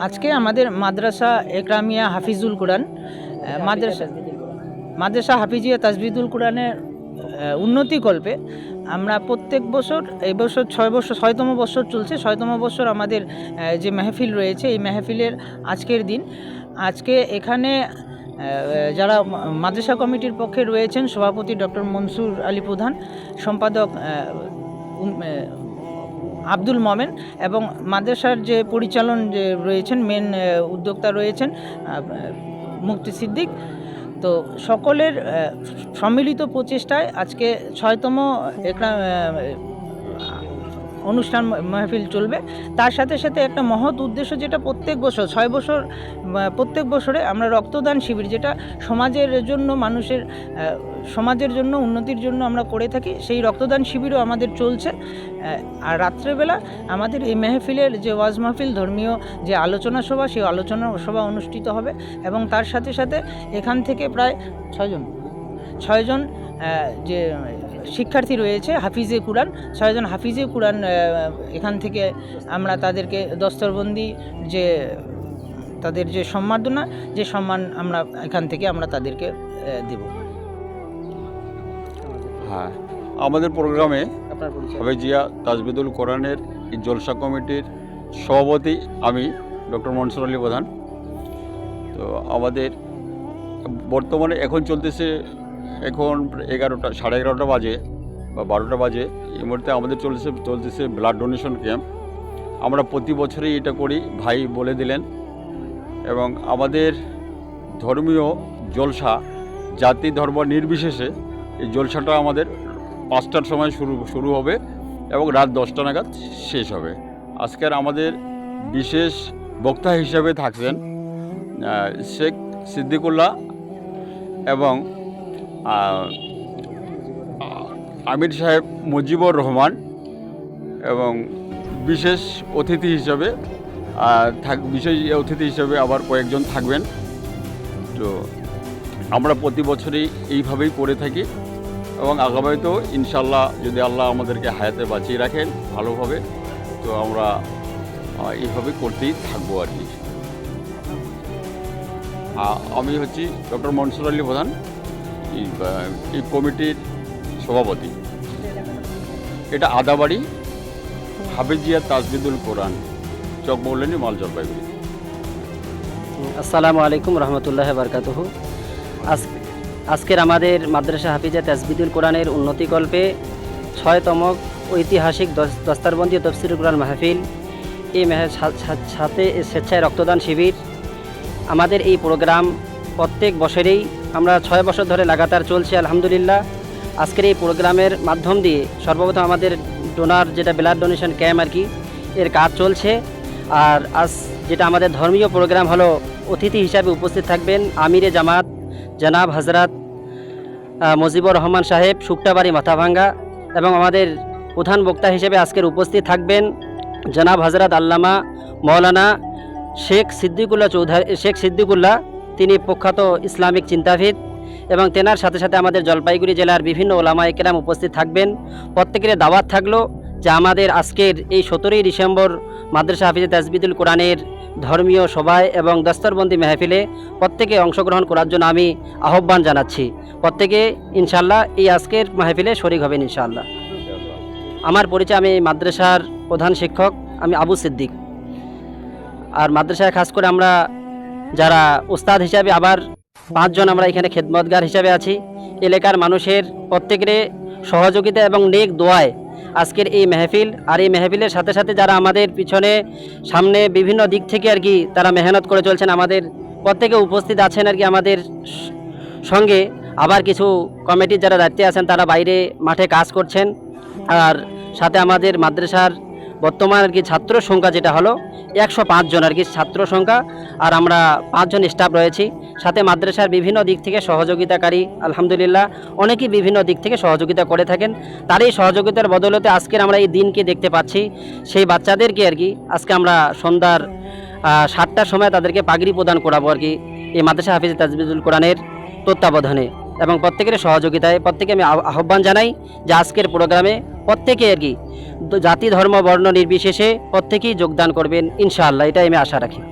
আজকে আমাদের মাদ্রাসা একরামিয়া হাফিজুল কোরআন মাদ্রাসা মাদ্রাসা হাফিজিয়া তাজবিদুল কোরআনের আহ, উন্নতি কল্পে আমরা প্রত্যেক বছর এই বছর ছয় বছর ছয়তম বছর চলছে। ছয়তম বছর আমাদের যে মেহফিল রয়েছে এই মেহফিলের আজকের দিন। আজকে এখানে যারা মাদ্রাসা কমিটির পক্ষে রয়েছেন সভাপতি ডক্টর মনসুর আলী প্রধান সম্পাদক আব্দুল মমেন এবং মাদ্রাসার যে পরিচালন যে রয়েছেন মেন উদ্যোক্তা রয়েছেন মুক্তি সিদ্দিক। তো সকলের সম্মিলিত প্রচেষ্টায় আজকে ছয়তম একটা অনুষ্ঠান মাহফিল চলবে। তার সাথে সাথে একটা মহৎ উদ্দেশ্য যেটা প্রত্যেক বছর, ছয় বছর প্রত্যেক বছরে আমরা রক্তদান শিবির যেটা সমাজের জন্য, মানুষের সমাজের জন্য, উন্নতির জন্য আমরা করে থাকি, সেই রক্তদান শিবিরও আমাদের চলছে। আর রাত্রেবেলা আমাদের এই মেহফিলের যে ওয়াজ মাহফিল, ধর্মীয় যে আলোচনা সভা, সেই আলোচনা সভা অনুষ্ঠিত হবে এবং তার সাথে সাথে এখান থেকে প্রায় ছয়জন ছয়জন যে শিক্ষার্থী রয়েছে হাফিজে কুরআন। ছয়জন হাফিজে কুরআন এখান থেকে আমরা তাদেরকে দস্তরবন্দি যে তাদের যে সম্মাননা যে সম্মান আমরা এখান থেকে আমরা তাদেরকে দেব। হ্যাঁ আমাদের প্রোগ্রামে হাফেজিয়া তাজবিদুল কোরআনের এই জলসা কমিটির সভাপতি আমি ডক্টর মনসুর আলী প্রধান। তো আমাদের বর্তমানে এখন চলতেছে এখন এগারোটা, সাড়ে এগারোটা বাজে বা বারোটা বাজে। এই মুহূর্তে আমাদের চলছে চলতেছে ব্লাড ডোনেশন ক্যাম্প আমরা প্রতি বছরই এটা করি, ভাই বলে দিলেন। এবং আমাদের ধর্মীয় জলসা, জাতি ধর্ম নির্বিশেষে এই জলসাটা আমাদের পাঁচটার সময় শুরু শুরু হবে এবং রাত দশটা নাগাদ শেষ হবে। আজকের আমাদের বিশেষ বক্তা হিসেবে থাকছেন শেখ সিদ্দিকুল্লাহ এবং আমির সাহেব মুজিবুর রহমান এবং বিশেষ অতিথি হিসাবে থাক, বিশেষ অতিথি হিসাবে আবার কয়েকজন থাকবেন। তো আমরা প্রতি বছরই এইভাবেই করে থাকি এবং আগামীতেও ইনশাল্লাহ যদি আল্লাহ আমাদেরকে হায়াতে বাঁচিয়ে রাখেন ভালোভাবে, তো আমরা এইভাবে করতেই থাকব আর কি। আমি হচ্ছি ডক্টর মনসুর আলী প্রধান। এই কমিটির সভাপতি। এটা আদাবাড়ি হাফেজিয়া তাজবিদুল কোরআন, চক মৌলানি মাল জলপাইগুড়ি। আসসালামু আলাইকুম রহমতুল্লাহ বারকাতুহ। আজ আজকের আমাদের মাদ্রাসা হাফিজা তাজবিদুল কোরআনের উন্নতিকল্পে ছয়তম ঐতিহাসিক দস- দস্তারবন্দি ও তফসিরুল কোরআন মাহফিল, এই সাথে স্বেচ্ছায় রক্তদান শিবির। আমাদের এই প্রোগ্রাম প্রত্যেক বছরেই আমরা ছয় বছর ধরে লাগাতার চলছে, আলহামদুলিল্লাহ। আজকের এই প্রোগ্রামের মাধ্যম দিয়ে সর্বপ্রথম আমাদের ডোনার যেটা ব্লাড ডোনেশন ক্যাম্প আর কি, এর কাজ চলছে। আর আজ যেটা আমাদের ধর্মীয় প্রোগ্রাম হলো, অতিথি হিসাবে উপস্থিত থাকবেন আমিরে জামাত, জনাব হজরত মুজিবুর রহমান সাহেব, শুক্তাবাড়ি মাথাভাঙ্গা এবং আমাদের প্রধান বক্তা হিসেবে আজকের উপস্থিত থাকবেন জনাব হজরত আল্লামা মৌলানা শেখ সিদ্দিকুল্লাহ চৌধুরী শেখ সিদ্দিকুল্লাহ তিনি প্রখ্যাত ইসলামিক চিন্তাবিদ এবং তেনার সাথে সাথে আমাদের জলপাইগুড়ি জেলার বিভিন্ন ওলামা একরাম উপস্থিত থাকবেন। প্রত্যেকের দাওয়াত থাকল যে আমাদের আজকের এই সতেরোই ডিসেম্বর মাদ্রাসা হাফিজে তাজবিদুল কোরআনের ধর্মীয় সভায় এবং দস্তরবন্দি মেহফিলে প্রত্যেকে অংশগ্রহণ করার জন্য আমি আহ্বান জানাচ্ছি। প্রত্যেকে ইনশাল্লাহ এই আজকের মাহফিলে শরিক হবেন ইনশাল্লাহ আমার পরিচয়, আমি মাদ্রাসার প্রধান শিক্ষক, আমি আবু সিদ্দিক। আর মাদ্রাসায় খাস করে আমরা যারা উস্তাদ হিসাবে আবার পাঁচজন আমরা এখানে খেদমতগার হিসাবে আছি। এলাকার মানুষের প্রত্যেকের সহযোগিতা এবং নেক দোয়ায় আজকের এই মেহফিল আর এই মেহফিলের সাথে সাথে যারা আমাদের পিছনে, সামনে বিভিন্ন দিক থেকে আর কি তারা মেহনত করে চলছেন, আমাদের প্রত্যেকে উপস্থিত আছেন আর কি আমাদের সঙ্গে। আবার কিছু কমিটির যারা দায়িত্বে আছেন তারা বাইরে মাঠে কাজ করছেন। আর সাথে আমাদের মাদ্রাসার বর্তমান আর কি ছাত্র সংখ্যা যেটা হলো একশো জন আর কি ছাত্র সংখ্যা। আর আমরা পাঁচজন স্টাফ রয়েছি। সাথে মাদ্রাসার বিভিন্ন দিক থেকে সহযোগিতাকারী, আলহামদুলিল্লাহ, অনেকেই বিভিন্ন দিক থেকে সহযোগিতা করে থাকেন। তার এই সহযোগিতার বদলতে আজকের আমরা এই দিনকে দেখতে পাচ্ছি। সেই বাচ্চাদেরকে আর কি আজকে আমরা সন্ধ্যার সাতটার সময় তাদেরকে পাগড়ি প্রদান করাবো আর কি। এই মাদ্রাসা হাফিজ তাজবিদুল কোরআনের তত্ত্বাবধানে। এবং প্রত্যেকের সহযোগিতায় প্রত্যেকে আমি আহ্বান জানাই যে আজকের প্রোগ্রামে প্রত্যেকে আর কি জাতি, ধর্ম, বর্ণ নির্বিশেষে প্রত্যেকেই যোগদান করবেন, ইনশাআল্লাহ। এটাই আমি আশা রাখি।